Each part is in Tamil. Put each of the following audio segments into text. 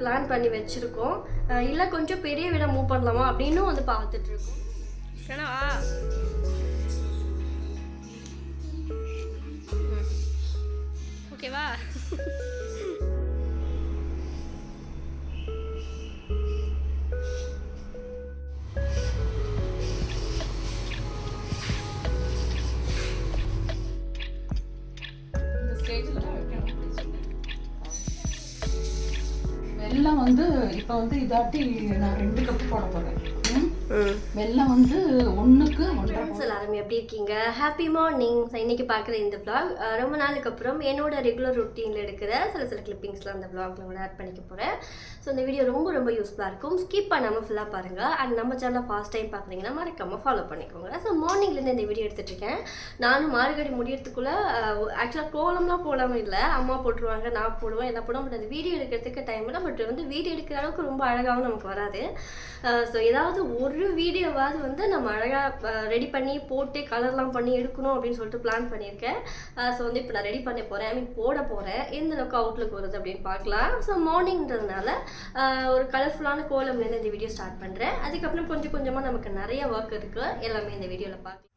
பிளான் பண்ணி வச்சுருக்கோம். இல்லை கொஞ்சம் பெரிய வீடாக மூவ் பண்ணலாமா அப்படின்னும் வந்து பார்த்துட்டு இருக்கோம். ஓகேவா? வெல்லம் வந்து இப்போ வந்து இதாட்டி நான் ரெண்டு கப்பு போட போகிறேன் வெல்லம் வந்து ஒன்றுக்கு எல்லாருமே எப்படி இருக்கீங்க? ஹாப்பி மார்னிங் இன்னைக்கு பார்க்குற இந்த vlog அஹ் ரொம்ப நாளுக்கு அப்புறம் என்னோட ரெகுலர் ரொட்டீனில் எடுக்கிற சில சில கிளிப்பிங்ஸ்லாம் அந்த vlogல கூட ஆட் பண்ணிக்க போகிறேன் ஸோ இந்த வீடியோ ரொம்ப ரொம்ப யூஸ்ஃபுல்லாக இருக்கும். ஸ்கிப் பண்ணாமல் ஃபுல்லாக பாருங்கள் அண்ட் நம்ம சேனலை ஃபர்ஸ்ட் டைம் பார்க்குறீங்கன்னா மறக்காமல் ஃபாலோ பண்ணிக்கோங்க. ஸோ மார்னிங்லேருந்து இந்த வீடியோ எடுத்துட்டு இருக்கேன் நானும் மார்கழி முடியறதுக்குள்ளே ஆக்சுவலாக கோலம்லாம் போடாமல் இல்லை. அம்மா போட்டுருவாங்க நான் போடுவேன் என்ன போடுவோம் பட் அந்த வீடியோ எடுக்கிறதுக்கு டைம் இல்லை பட் வந்து வீடியோ எடுக்கிற அளவுக்கு ரொம்ப அழகாகவும் நமக்கு வராது. ஸோ ஏதாவது ஒரு வீடியோவாவது வந்து நம்ம அழகாக ரெடி பண்ணி போட்டு கலர்லாம் பண்ணி எடுக்கணும் அப்படின்னு சொல்லிட்டு பிளான் பண்ணியிருக்கேன். ஸோ வந்து இப்போ நான் ரெடி பண்ண போகிறேன் ஐ மீன் போட போகிறேன் எந்த அளவுக்கு அவுட்லுக் வருது அப்படின்னு பார்க்கலாம். ஸோ மார்னிங்ன்றதுனால ஒரு கலர்ஃபுல்லான கோலம்லேருந்து இந்த வீடியோ ஸ்டார்ட் பண்ணுறேன் அதுக்கப்புறம் கொஞ்சம் கொஞ்சமாக நமக்கு நிறைய ஒர்க் இருக்குது எல்லாமே இந்த வீடியோவில் பார்க்கலாம்.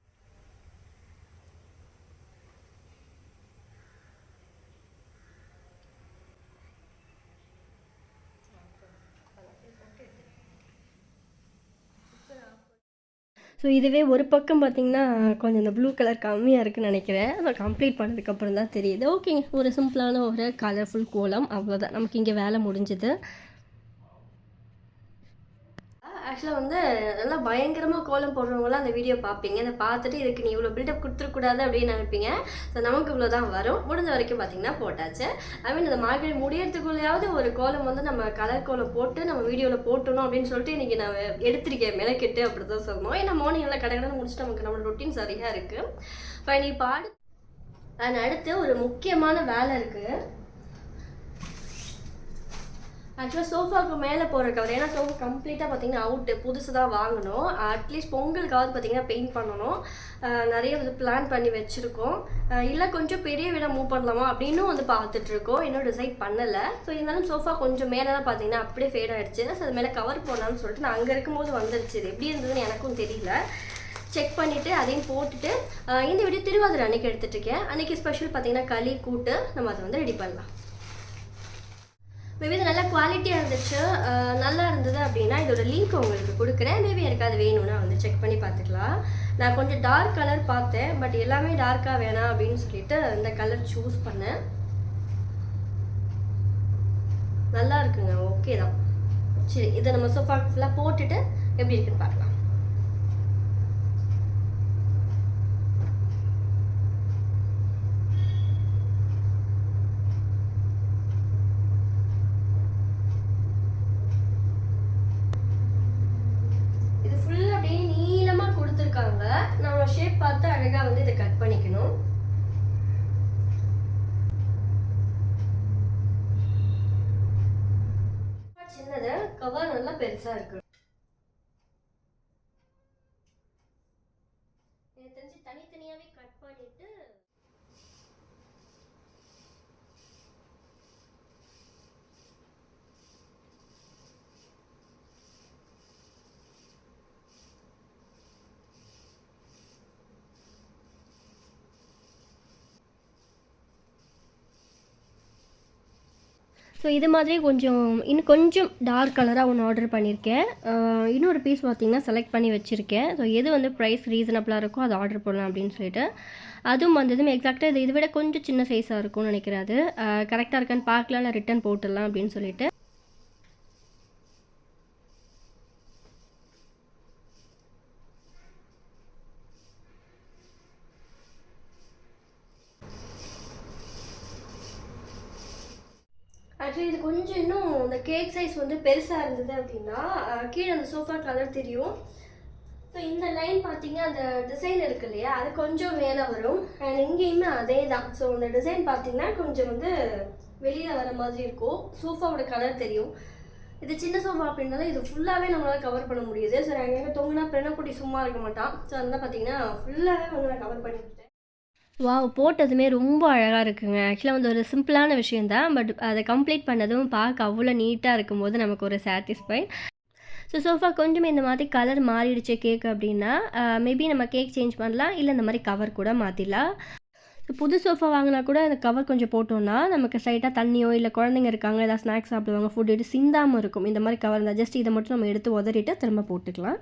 ஸோ இதுவே ஒரு பக்கம் பார்த்தீங்கன்னா கொஞ்சம் இந்த ப்ளூ கலர் கம்மியாக இருக்குன்னு நினைக்கிறேன். அதை கம்ப்ளீட் பண்ணதுக்கப்புறம் தான் தெரியுது. ஓகேங்க ஒரு சிம்பிளான ஒரு கலர்ஃபுல் கோலம். அவ்வளோதான் நமக்கு இங்கே வேலை முடிஞ்சுது. ஆக்சுவலாக வந்து நல்லா பயங்கரமாக கோலம் போடுறவங்களாம் அந்த வீடியோ பார்ப்பீங்க. அதை பார்த்துட்டு இதுக்கு நீ இவ்வளோ பில்டப் கொடுத்துருக்கூடாது அப்படின்னு நினைப்பீங்க. ஸோ நமக்கு இவ்வளோ தான் வரும். முடிஞ்ச வரைக்கும் பார்த்தீங்கன்னா போட்டாச்சு. ஐ மீன் இந்த மார்கழி முடியறதுக்குள்ளேயாவது ஒரு கோலம் வந்து நம்ம கலர் கோலம் போட்டு நம்ம வீடியோவில் போட்டணும் அப்படின்னு சொல்லிட்டு இன்றைக்கி நான் எடுத்திருக்கேன். மெனக்கெட்டு அப்படி தான் சொல்லணும் ஏன்னா மார்னிங் எல்லாம் கடை முடிச்சுட்டு நமக்கு நம்மளோட ரொட்டீன் சரியாக இருக்குது ஃபைன் இப்போ அடு அண்ட் அடுத்து ஒரு முக்கியமான வேலை இருக்குது ஆக்சுவலாக சோஃபாவுக்கு மேலே போகிற கவர் ஏன்னா சோஃபா கம்ப்ளீட்டாக பார்த்தீங்கன்னா அவுட்டு புதுசு தான் வாங்கணும். அட்லீஸ்ட் பொங்கலுக்காவது பார்த்தீங்கன்னா பெயிண்ட் பண்ணணும். நிறைய வந்து பிளான் பண்ணி வச்சுருக்கோம். இல்லை கொஞ்சம் பெரிய வீடாக மூவ் பண்ணலாமா அப்படின்னும் வந்து பார்த்துட்ருக்கோம் இன்னும் டிசைட் பண்ணலை. ஸோ இருந்தாலும் சோஃபா கொஞ்சம் மேலே தான் பார்த்தீங்கன்னா அப்படியே ஃபேட் ஆகிடுச்சு ஸோ அது மேலே கவர் போடலாம்னு சொல்லிட்டு நான் அங்கே இருக்கும்போது வந்துருச்சு. இது எப்படி இருந்ததுன்னு எனக்கும் தெரியல. செக் பண்ணிவிட்டு அதையும் போட்டுட்டு இந்த வீடியோ திருவாதிரை அன்னைக்கு எடுத்துகிட்டு இருக்கேன். அன்றைக்கி ஸ்பெஷல் பார்த்தீங்கன்னா களி கூட்டு. நம்ம அதை வந்து ரெடி பண்ணலாம். மேபி இது நல்லா குவாலிட்டியாக இருந்துச்சு. நல்லா இருந்தது அப்படின்னா இதோட லிங்க் உங்களுக்கு கொடுக்குறேன். மேபி எனக்கு அது வேணும்னா வந்து செக் பண்ணி பார்த்துக்கலாம். நான் கொஞ்சம் டார்க் கலர் பார்த்தேன். பட் எல்லாமே டார்க்காக வேணாம் அப்படின்னு சொல்லிட்டு இந்த கலர் சூஸ் பண்ணேன். நல்லா இருக்குங்க. ஓகே தான். சரி இதை நம்ம சோஃபா ஃபுல்லாக போட்டுட்டு எப்படி இருக்குன்னு பார்க்கலாம் இது ஃபுல்லாக அப்படியே நீளமாக கொடுத்துருக்காங்க நம்ம ஷேப் பார்த்து அழகாக வந்து இதை கட் பண்ணிக்கணும். சின்னது கவர் நல்லா பெருசா இருக்கு எனக்கு தெரிஞ்சு தனித்தனியாவே கட் பண்ணிட்டு ஸோ இது மாதிரி கொஞ்சம் இன்னும் கொஞ்சம் டார்க் கலராக ஒன்று ஆர்டர் பண்ணியிருக்கேன் இன்னொரு பீஸ் பார்த்தீங்கன்னா செலக்ட் பண்ணி வச்சுருக்கேன். ஸோ எது வந்து ப்ரைஸ் ரீசனபிளாக இருக்கோ அதை ஆர்டர் பண்ணலாம் அப்படின்னு சொல்லிட்டு. அதுவும் வந்ததும் எக்ஸாக்டாக இது இதை விட கொஞ்சம் சின்ன சைஸாக இருக்கும்னு நினைக்கிறேன் அது. கரெக்டாக இருக்கான்னு பார்க்கலாம் இல்லை ரிட்டன் போட்டுடலாம் அப்படின்னு சொல்லிட்டு ஆக்சுவலி இது கொஞ்சம் இன்னும் இந்த கேக் சைஸ் வந்து பெருசாக இருந்தது அப்படின்னா கீழே அந்த சோஃபா கலர் தெரியும். ஸோ இந்த லைன் பார்த்தீங்க அந்த டிசைன் இருக்கு இல்லையா? அது கொஞ்சம் மேலே வரும். அண்ட் இங்கேயுமே அதே தான் ஸோ அந்த டிசைன் பார்த்தீங்கன்னா கொஞ்சம் வந்து வெளியில் வர மாதிரி இருக்கும். சோஃபாவோட கலர் தெரியும். இது சின்ன சோஃபா அப்படின்னாலும் இது ஃபுல்லாகவே நம்மளால் கவர் பண்ண முடியுது. ஸோ நான் எங்கே தொங்குனா பெண்ணக்குட்டி சும்மா இருக்க மாட்டான். ஸோ அதெல்லாம் பார்த்தீங்கன்னா ஃபுல்லாகவே வந்து நான் கவர் பண்ணிவிட்டேன் வாவ் போட்டதுமே ரொம்ப அழகாக இருக்குங்க. ஆக்சுவலாக வந்து ஒரு சிம்பிளான விஷயந்தான் பட் அதை கம்ப்ளீட் பண்ணதும் பார்க்க அவ்வளோ நீட்டாக இருக்கும்போது நமக்கு ஒரு சாட்டிஸ்ஃபை ஸோ சோஃபா கொஞ்சம் இந்த மாதிரி கலர் மாறிடுச்சு கேக் அப்படின்னா மேபி நம்ம கேக் சேஞ்ச் பண்ணலாம் இல்லை இந்த மாதிரி கவர் கூட மாற்றிடலாம் புது சோஃபா வாங்கினா கூட அந்த கவர் கொஞ்சம் போட்டோம்னா நமக்கு ஸ்ட்ரைட்டாக தண்ணியோ இல்லை குழந்தைங்க இருக்காங்க ஏதாவது ஸ்நாக்ஸ் சாப்பிடுவாங்க ஃபுட் எடுத்து சிந்தாமல் இருக்கும். இந்த மாதிரி கவர் இருந்தால் ஜஸ்ட் இதை மட்டும் நம்ம எடுத்து உதறிட்டு திரும்ப போட்டுக்கலாம்.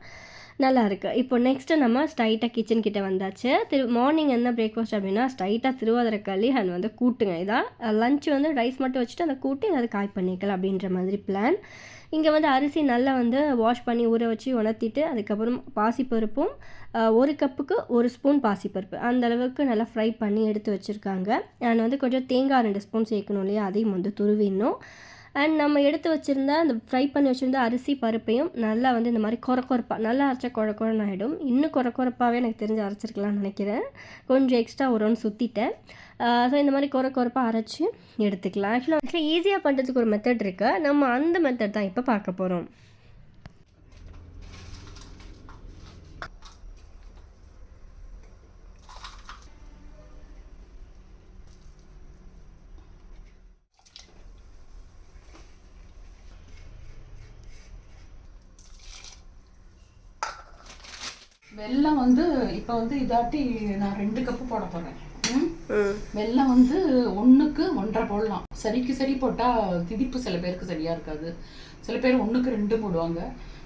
நல்லாயிருக்கு இப்போ நெக்ஸ்ட்டு நம்ம ஸ்ட்ரைட்டாக கிச்சன் கிட்ட வந்தாச்சு. திரு மார்னிங் என்ன பிரேக்ஃபாஸ்ட் அப்படின்னா ஸ்ட்ரைட்டாக திருவாதிரக்களி அண்ட் வந்து கூட்டுங்க. இதான் லஞ்ச் வந்து ரைஸ் மட்டும் வச்சுட்டு அதை கூட்டி அதை காய் பண்ணிக்கலாம் அப்படின்ற மாதிரி பிளான் இங்கே வந்து அரிசி நல்லா வந்து வாஷ் பண்ணி ஊற வச்சு உணர்த்திட்டு அதுக்கப்புறம் பாசிப்பருப்பும் ஒரு கப்புக்கு ஒரு ஸ்பூன் பாசிப்பருப்பு. அந்த அளவுக்கு நல்லா ஃப்ரை பண்ணி எடுத்து வச்சுருக்காங்க. அண்ட் வந்து கொஞ்சம் தேங்காய் ரெண்டு ஸ்பூன் சேர்க்கணும் இல்லையா? அதையும் வந்து துருவிடணும். அண்ட் நம்ம எடுத்து வச்சுருந்த அந்த ஃப்ரை பண்ணி வச்சுருந்த அரிசி பருப்பையும் நல்லா வந்து இந்த மாதிரி கொர கொரப்பாக நல்லா அரைச்சா குறை குழன்னு ஆகிடும் இன்னும் கொர கொரப்பாகவே எனக்கு தெரிஞ்சு அரைச்சிருக்கலாம்னு நினைக்கிறேன். கொஞ்சம் எக்ஸ்ட்ரா ஒரு சுற்றிட்டேன் ஸோ இந்த மாதிரி கொர கொரப்பாக அரைச்சி எடுத்துக்கலாம். ஆக்சுவலாக ஆக்சுவலாக ஈஸியாக பண்ணுறதுக்கு ஒரு மெத்தட் இருக்குது நம்ம அந்த மெத்தட் தான் இப்போ பார்க்க போகிறோம் வெல்லம் வந்து இப்போ வந்து இதாட்டி நான் ரெண்டு கப்பு போட போறேன். ம்? வெல்லம் வந்து ஒண்ணுக்கு ஒன்றரை போடலாம். சரிக்கு சரி போட்டா திதிப்பு சில பேருக்கு சரியா இருக்காது. சில பேர் ஒண்ணுக்கு ரெண்டு போடுவாங்க.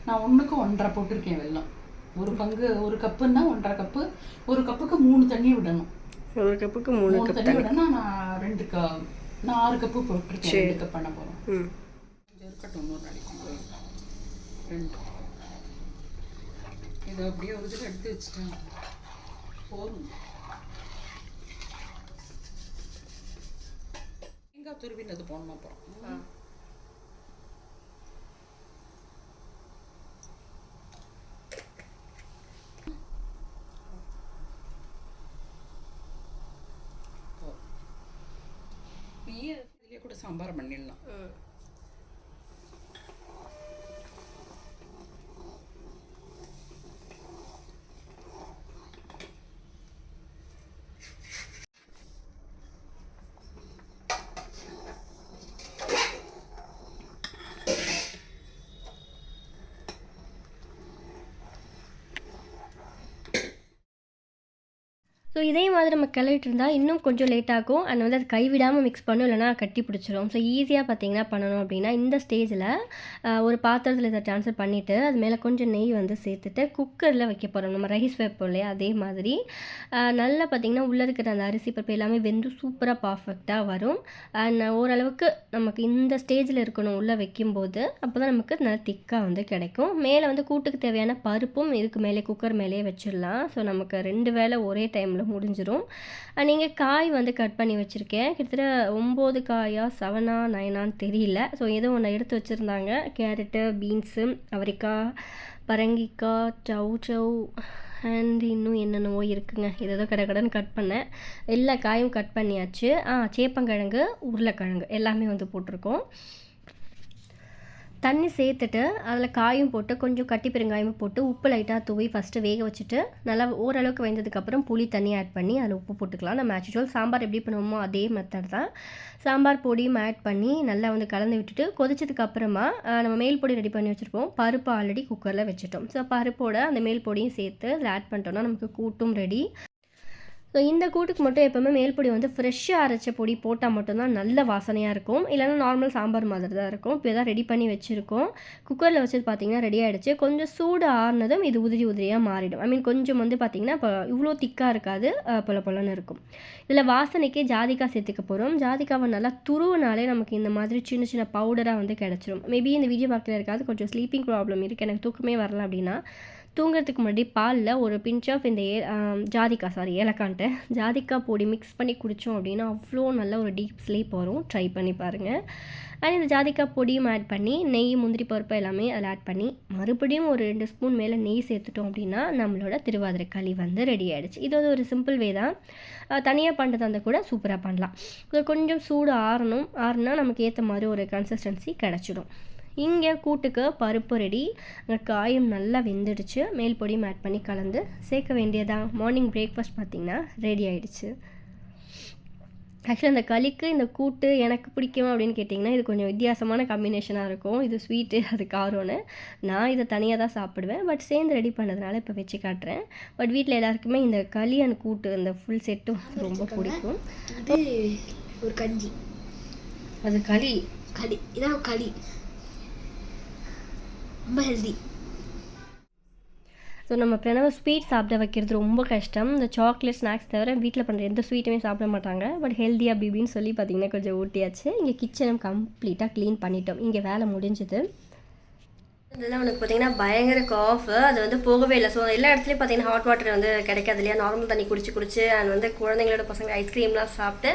நான் ஒண்ணுக்கு ஒன்றரை போட்டிருக்கேன் வெல்லம் ஒரு பங்கு ஒரு கப்புன்னா ஒன்றரை கப்பு ஒரு கப்புக்கு மூணு தண்ணி விடணும். ஒரு கப்புக்கு மூணு தண்ணி விடணும் நான் ரெண்டு க நான் ஆறு கப்பு போட்டிருக்கேன். ரெண்டு கப் பண்ண போறோம் ம். இது இருக்கட்டும் நாளைக்கு. ரெண்டு. இதை அப்படியே ஒரு இதில் எடுத்து வச்சுட்டேன் போதும். தேங்காய் துருவினது போடணும் அப்புறம். கூட சாம்பார் பண்ணிடலாம். ஸோ இதே மாதிரி நம்ம கிளறிட்டு இருந்தால் இன்னும் கொஞ்சம் லேட் ஆகும். அண்ட் வந்து அது கைவிடாமல் மிக்ஸ் பண்ணும் இல்லைனா கட்டி பிடிச்சிரும். ஸோ ஈஸியாக பார்த்தீங்கன்னா பண்ணணும் அப்படின்னா இந்த ஸ்டேஜில் ஒரு பாத்திரத்தில் இதை ட்ரான்ஸ்ஃபர் பண்ணிவிட்டு அது மேலே கொஞ்சம் நெய் வந்து சேர்த்துட்டு குக்கரில் வைக்க போகிறோம் நம்ம ரைஸ் வைப்போம் இல்லையா? அதே மாதிரி. நல்லா பார்த்தீங்கன்னா உள்ளே இருக்கிற அந்த அரிசி பருப்பு எல்லாமே வெந்து சூப்பராக பர்ஃபெக்டாக வரும். அண்ட் ஓரளவுக்கு நமக்கு இந்த ஸ்டேஜில் இருக்கணும் உள்ளே வைக்கும்போது அப்போ தான் நமக்கு நல்லா திக்காக வந்து கிடைக்கும். மேலே வந்து கூட்டுக்கு தேவையான பருப்பும் இதுக்கு மேலே குக்கர் மேலேயே வச்சிடலாம். ஸோ நமக்கு ரெண்டு வேளை ஒரே டைமில் முடிஞ்சிடும் நீங்கள் காய் வந்து கட் பண்ணி வச்சுருக்கேன். கிட்டத்தட்ட ஒம்பது காயா செவனா நைனான்னு தெரியல. ஸோ ஏதோ ஒன்று எடுத்து வச்சுருந்தாங்க. கேரட்டு பீன்ஸு அவரைக்காய் பரங்கிக்காய் சவு சவு அண்ட் இன்னும் என்னென்னவோ இருக்குங்க. ஏதோ கடை கடன் கட் பண்ணேன். எல்லா காயும் கட் பண்ணியாச்சு. ஆ சேப்பங்கிழங்கு உருளைக்கிழங்கு எல்லாமே வந்து போட்டிருக்கோம். தண்ணி சேர்த்துட்டு அதில் காயும் போட்டு கொஞ்சம் கட்டி பெருங்காயமும் போட்டு உப்பு லைட்டாக தூவி ஃபஸ்ட்டு வேக வச்சுட்டு நல்லா ஓரளவுக்கு வெந்ததுக்கப்புறம் புளி தண்ணி ஆட் பண்ணி அதில் உப்பு போட்டுக்கலாம். நம்ம ஆக்சுவல் சாம்பார் எப்படி பண்ணுவோமோ அதே மெத்தட் தான். சாம்பார் பொடியும் ஆட் பண்ணி நல்லா வந்து கலந்து விட்டுட்டு கொதிச்சதுக்கப்புறமா நம்ம மேல் பொடி ரெடி பண்ணி வச்சுருப்போம். பருப்பு ஆல்ரெடி குக்கரில் வச்சுட்டோம். ஸோ பருப்போட அந்த மேல் பொடியும் சேர்த்து அதில் ஆட் பண்ணிட்டோம்னா நமக்கு கூட்டும் ரெடி ஸோ இந்த கூட்டுக்கு மட்டும் எப்போவுமே மேல்பொடி வந்து ஃப்ரெஷ்ஷாக அரைச்ச பொடி போட்டால் மட்டும்தான் நல்ல வாசனையாக இருக்கும். இல்லைன்னா நார்மல் சாம்பார் மாதிரி தான் இருக்கும். இப்போ தான் ரெடி பண்ணி வச்சுருக்கோம். குக்கரில் வச்சது பார்த்தீங்கன்னா ரெடி ஆகிடுச்சு கொஞ்சம் சூடு ஆறுனதும் இது உதிரி உதிரியாக மாறிடும். ஐ மீன் கொஞ்சம் வந்து பார்த்திங்கன்னா இப்போ இவ்வளோ திக்காக இருக்காது பொல பொலன்னு இருக்கும். இதில் வாசனைக்கே ஜாதிக்காய் சேர்த்துக்க போகிறோம் ஜாதிக்காவை நல்லா துருவினாலே நமக்கு இந்த மாதிரி சின்ன சின்ன பவுடராக வந்து கிடச்சிரும். மேபி இந்த வீடியோ பார்க்கல இருக்காது கொஞ்சம் ஸ்லீப்பிங் ப்ராப்ளம் இருக்குது எனக்கு தூக்கமே வரல அப்படின்னா. தூங்குறதுக்கு முன்னாடி பாலில் ஒரு பிஞ்ச் ஆஃப் இந்த ஏ ஜாதிக்காய் சாரி ஏலக்கான்ட்டு ஜாதிக்காய் பொடி மிக்ஸ் பண்ணி குடித்தோம் அப்படின்னா அவ்வளோ நல்ல ஒரு டீப் ஸ்லீப் வரும். ட்ரை பண்ணி பாருங்கள் அண்ட் இந்த ஜாதிக்காய் பொடியும் ஆட் பண்ணி நெய் முந்திரி பருப்பு எல்லாமே அதில் ஆட் பண்ணி மறுபடியும் ஒரு ரெண்டு ஸ்பூன் மேலே நெய் சேர்த்துட்டோம் அப்படின்னா நம்மளோட திருவாதிரை களி வந்து ரெடி ஆகிடுச்சு இது வந்து ஒரு சிம்பிள் வே தான். தனியாக பண்ணுறது அந்த கூட சூப்பராக பண்ணலாம். இது கொஞ்சம் சூடு ஆறணும். ஆறுனா நமக்கு ஏற்ற மாதிரி ஒரு கன்சிஸ்டன்சி கிடச்சிடும். இங்கே கூட்டுக்கு பருப்பு ரெடி. அங்கே காயும் நல்லா வெந்துடுச்சு. மேல் பொடியும் ஆட் பண்ணி கலந்து சேர்க்க வேண்டியதான் மார்னிங் பிரேக்ஃபாஸ்ட் பார்த்திங்கன்னா ரெடி ஆயிடுச்சு. ஆக்சுவலி அந்த களிக்கு இந்த கூட்டு எனக்கு பிடிக்குமா அப்படின்னு கேட்டிங்கன்னா இது கொஞ்சம் வித்தியாசமான காம்பினேஷனாக இருக்கும். இது ஸ்வீட்டு அது காரம்னு நான் இதை தனியாக தான் சாப்பிடுவேன். பட் சேர்ந்து ரெடி பண்ணதுனால இப்போ வச்சு காட்டுறேன். பட் வீட்டில் எல்லாருக்குமே இந்த களி அண்ட் கூட்டு இந்த ஃபுல் செட்டும் ரொம்ப பிடிக்கும். இது ஒரு கஞ்சி. அது களி. களி. இதான் களி. ரொம்ப ஹெல்தி ஸோ நம்ம பிரணவ ஸ்வீட் சாப்பிட வைக்கிறது ரொம்ப கஷ்டம். இந்த சாக்லேட் ஸ்நாக்ஸ் தவிர வீட்டில் பண்ணுற எந்த ஸ்வீட்டுமே சாப்பிட மாட்டாங்க. பட் ஹெல்த்தியாக பிபின்னு சொல்லி பார்த்தீங்கன்னா கொஞ்சம் ஊட்டியாச்சு. இங்கே கிச்சனை கம்ப்ளீட்டாக க்ளீன் பண்ணிட்டோம். இங்கே வேலை முடிஞ்சுது. இதெல்லாம் உனக்கு பார்த்தீங்கன்னா பயங்கர காஃப் அது வந்து போகவே இல்லை. ஸோ எல்லா இடத்துலையும் பார்த்தீங்கன்னா ஹாட் வாட்டர் வந்து கிடைக்காது இல்லையா? நார்மல் தண்ணி குடிச்சு குடிச்சு அண்ட் வந்து குழந்தைங்களோட பசங்க ஐஸ்கிரீம்லாம் சாப்பிட்டு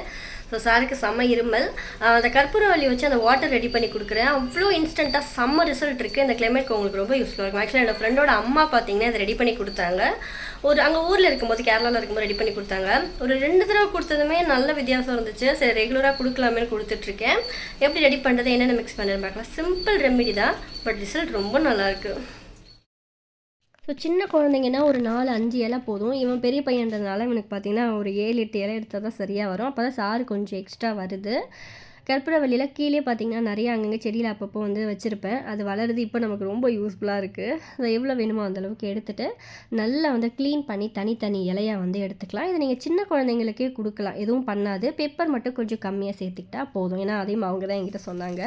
ஸோ சாருக்கு செம்ம இருமல். அந்த கற்பூரவள்ளி வச்சு அந்த வாட்டர் ரெடி பண்ணி கொடுக்குறேன். அவ்வளோ இன்ஸ்டண்ட்டாக செம்ம ரிசல்ட் இருக்குது இந்த கிளைமேட்க்கு உங்களுக்கு ரொம்ப யூஸ்ஃபுல்லாக இருக்கும். ஆக்சுவலாக என்னோட ஃப்ரெண்டோட அம்மா பார்த்தீங்கன்னா இதை ரெடி பண்ணி கொடுத்தாங்க. ஒரு அங்கே ஊரில் இருக்கும்போது கேரளாவில் இருக்கும்போது ரெடி பண்ணி கொடுத்தாங்க. ஒரு ரெண்டு தடவை கொடுத்ததுமே நல்ல வித்தியாசம் இருந்துச்சு. சரி ரெகுலராக கொடுக்கலாமேனு கொடுத்துட்ருக்கேன் எப்படி ரெடி பண்ணுறது என்னென்ன மிக்ஸ் பண்ணுறது பார்க்கலாம். சிம்பிள் ரெமெடி தான். பட் ரிசல்ட் ரொம்ப நல்லாயிருக்கு ஸோ சின்ன குழந்தைங்கன்னா ஒரு நாலு அஞ்சு இலை போதும். இவன் பெரிய பையன்றதுனால இவனுக்கு பார்த்தீங்கன்னா ஒரு ஏழு எட்டு இலை எடுத்தால் தான் சரியாக வரும். அப்போ தான் சாறு கொஞ்சம் எக்ஸ்ட்ரா வருது. கற்பூரவள்ளியில் கீழே பார்த்தீங்கன்னா நிறைய அங்கங்கே செடியில் அப்பப்போ வந்து வச்சுருப்பேன். அது வளருது. இப்போ நமக்கு ரொம்ப யூஸ்ஃபுல்லாக இருக்குது அதை எவ்வளோ வேணுமோ அந்தளவுக்கு எடுத்துகிட்டு எடுத்துட்டு நல்லா வந்து க்ளீன் பண்ணி தனித்தனி இலையாக வந்து எடுத்துக்கலாம். இதை நீங்கள் சின்ன குழந்தைங்களுக்கே கொடுக்கலாம். எதுவும் பண்ணாது. பெப்பர் மட்டும் கொஞ்சம் கம்மியாக சேர்த்துக்கிட்டா போதும். ஏன்னா அதையும் அவங்க தான் என்கிட்ட சொன்னாங்க.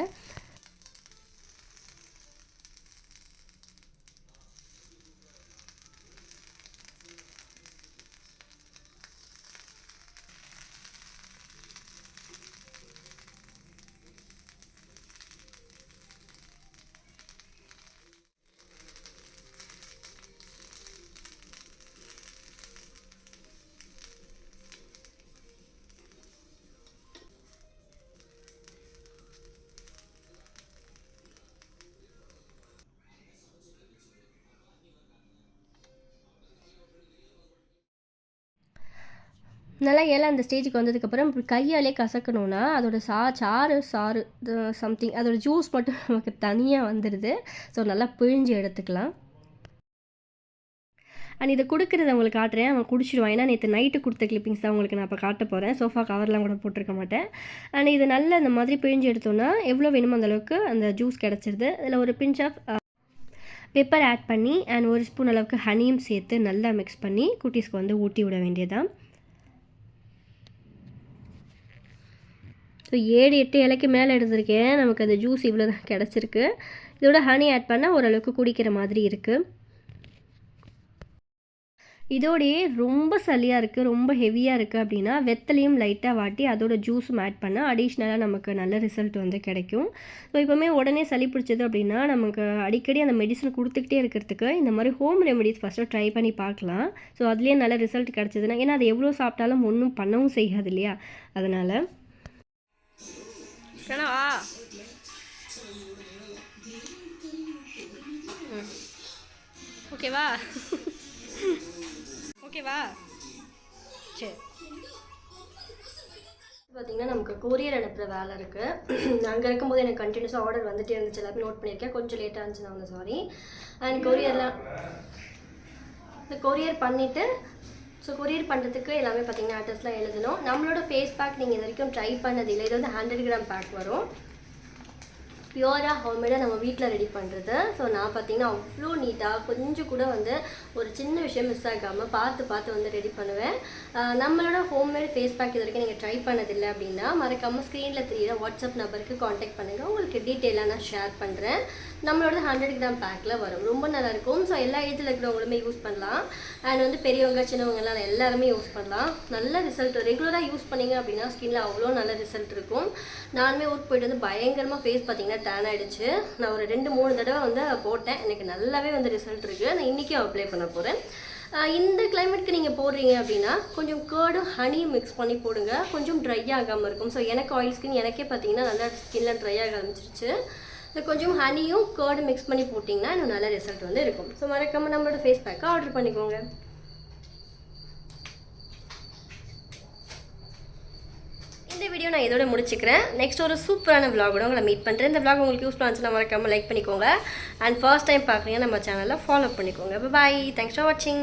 நல்லா ஏழை அந்த ஸ்டேஜுக்கு வந்ததுக்கப்புறம் இப்படி கையாலே கசக்கணும்னா அதோட சா சாறு சாறு சம்திங் அதோட ஜூஸ் மட்டும் நமக்கு தனியாக வந்துடுது ஸோ நல்லா பிழிஞ்சு எடுத்துக்கலாம். அண்ட் இதை கொடுக்குறத உங்களுக்கு காட்டுறேன். அவன் குடிச்சிடுவான். ஏன்னா நேற்று நைட்டு கொடுத்த கிளிப்பிங்ஸ் தான் உங்களுக்கு நான் இப்போ காட்ட போகிறேன் சோஃபா கவர்லாம் கூட போட்டிருக்க மாட்டேன். அண்ட் இது நல்லா இந்த மாதிரி பிழிஞ்சு எடுத்தோன்னா எவ்வளோ வேணுமோ அந்தளவுக்கு அந்த ஜூஸ் கிடச்சிருது. அதில் ஒரு பிஞ்ச் ஆஃப் பெப்பர் ஆட் பண்ணி அண்ட் ஒரு ஸ்பூன் அளவுக்கு ஹனியும் சேர்த்து நல்லா மிக்ஸ் பண்ணி குட்டீஸ்க்கு வந்து ஊட்டி விட வேண்டியதான் ஸோ ஏழு எட்டு இலைக்கு மேலே எடுத்திருக்கேன். நமக்கு அந்த ஜூஸ் இவ்வளோ தான் கிடச்சிருக்கு. இதோட ஹனி ஆட் பண்ணால் ஓரளவுக்கு குடிக்கிற மாதிரி இருக்குது இதோடையே ரொம்ப சளியாக இருக்குது ரொம்ப ஹெவியாக இருக்குது அப்படின்னா வெத்தலையும் லைட்டாக வாட்டி அதோட ஜூஸும் ஆட் பண்ணால் அடிஷ்னலாக நமக்கு நல்ல ரிசல்ட் வந்து கிடைக்கும். ஸோ இப்போவுமே உடனே சளி பிடிச்சது அப்படின்னா நமக்கு அடிக்கடி அந்த மெடிசன் கொடுத்துக்கிட்டே இருக்கிறதுக்கு இந்த மாதிரி ஹோம் ரெமெடிஸ் ஃபஸ்ட்டு ட்ரை பண்ணி பார்க்கலாம். ஸோ அதுலேயே நல்ல ரிசல்ட் கிடச்சிதுன்னா ஏன்னா அது எவ்வளோ சாப்பிட்டாலும் ஒன்றும் பண்ணவும் செய்யாது இல்லையா அதனால் பிரணவா ஓகேவா ஓகேவா சரி. பார்த்தீங்கன்னா நமக்கு கொரியர் அனுப்புகிற வேலை இருக்குது அங்கே இருக்கும்போது எனக்கு கண்டினியூஸாக ஆர்டர் வந்துட்டே இருந்துச்சு. எல்லாமே நோட் பண்ணியிருக்கேன். கொஞ்சம் லேட்டாக இருந்துச்சு நான் வந்து சாரி அண்ட் கொரியர்லாம் இந்த கொரியர் பண்ணிவிட்டு ஸோ கொரியர் பண்ணுறதுக்கு எல்லாமே பார்த்தீங்கன்னா அட்ரஸ்லாம் எழுதணும். நம்மளோட ஃபேஸ் பேக் நீங்கள் இது வரைக்கும் ட்ரை பண்ணதில்லை. இது வந்து ஹண்ட்ரட் கிராம் பேக் வரும். பியூராக ஹோம்மேடாக நம்ம வீட்டில் ரெடி பண்ணுறது ஸோ நான் பார்த்தீங்கன்னா அவ்வளோ நீட்டாக கொஞ்சம் கூட வந்து ஒரு சின்ன விஷயம் மிஸ் ஆகாமல் பார்த்து பார்த்து வந்து ரெடி பண்ணுவேன். நம்மளோட ஹோம்மேட் ஃபேஸ் பேக் இது வரைக்கும் நீங்கள் ட்ரை பண்ணதில்லை அப்படின்னா மறக்காமல் ஸ்க்ரீனில் தெரியுற வாட்ஸ்அப் நம்பருக்கு காண்டாக்ட் பண்ணுங்கள் உங்களுக்கு டீட்டெயிலாக நான் ஷேர் பண்ணுறேன் நம்மளோட ஹண்ட்ரட் கிராம் பேக்கில் வரும். ரொம்ப நல்லாயிருக்கும் ஸோ எல்லா ஏஜில் இருக்கிறவங்களுமே யூஸ் பண்ணலாம். அண்ட் வந்து பெரியவங்க சின்னவங்கலாம் எல்லாருமே யூஸ் பண்ணலாம். நல்ல ரிசல்ட் ரெகுலராக யூஸ் பண்ணீங்க அப்படின்னா ஸ்கின்ல அவ்வளோ நல்ல ரிசல்ட் இருக்கும். நானுமே ஊருக்கு போயிட்டு வந்து பயங்கரமாக ஃபேஸ் பார்த்தீங்கன்னா டேன் ஆகிடுச்சு நான் ஒரு ரெண்டு மூணு தடவை வந்து போட்டேன். எனக்கு நல்லாவே வந்து ரிசல்ட் இருக்குது நான் இன்றைக்கும் அப்ளை பண்ண போகிறேன் இந்த கிளைமேட்க்கு நீங்கள் போடுறீங்க அப்படின்னா கொஞ்சம் கேர்டும் ஹனியும் மிக்ஸ் பண்ணி போடுங்க. கொஞ்சம் ட்ரை ஆகாமல் இருக்கும். ஸோ எனக்கு ஆயில் ஸ்கின் எனக்கே பார்த்தீங்கன்னா நல்லா ஸ்கின்ல ட்ரை ஆக ஆரம்பிச்சிருச்சு. கொஞ்சம் ஹனியும் கேர்டும் மிக்ஸ் பண்ணி போட்டிங்கன்னா இன்னும் நல்ல ரிசல்ட் வந்து இருக்கும். ஸோ மறக்காமல் நம்மளோட ஃபேஸ் பேக்கை ஆர்டர் பண்ணிக்கோங்க. இந்த வீடியோ நான் இதோட முடிச்சுக்கிறேன். நெக்ஸ்ட் ஒரு சூப்பரான விலாகோட உங்களை மீட் பண்ணுறேன் இந்த vlog உங்களுக்கு யூஸ்ஃபுல்லாக இருந்துச்சுன்னா மறக்காமல் லைக் பண்ணிக்கோங்க. அண்ட் ஃபர்ஸ்ட் டைம் பார்க்குறீங்க நம்ம சேனலில் ஃபாலோ பண்ணிக்கோங்க. பாய் தேங்க்ஸ் ஃபார் வாட்சிங்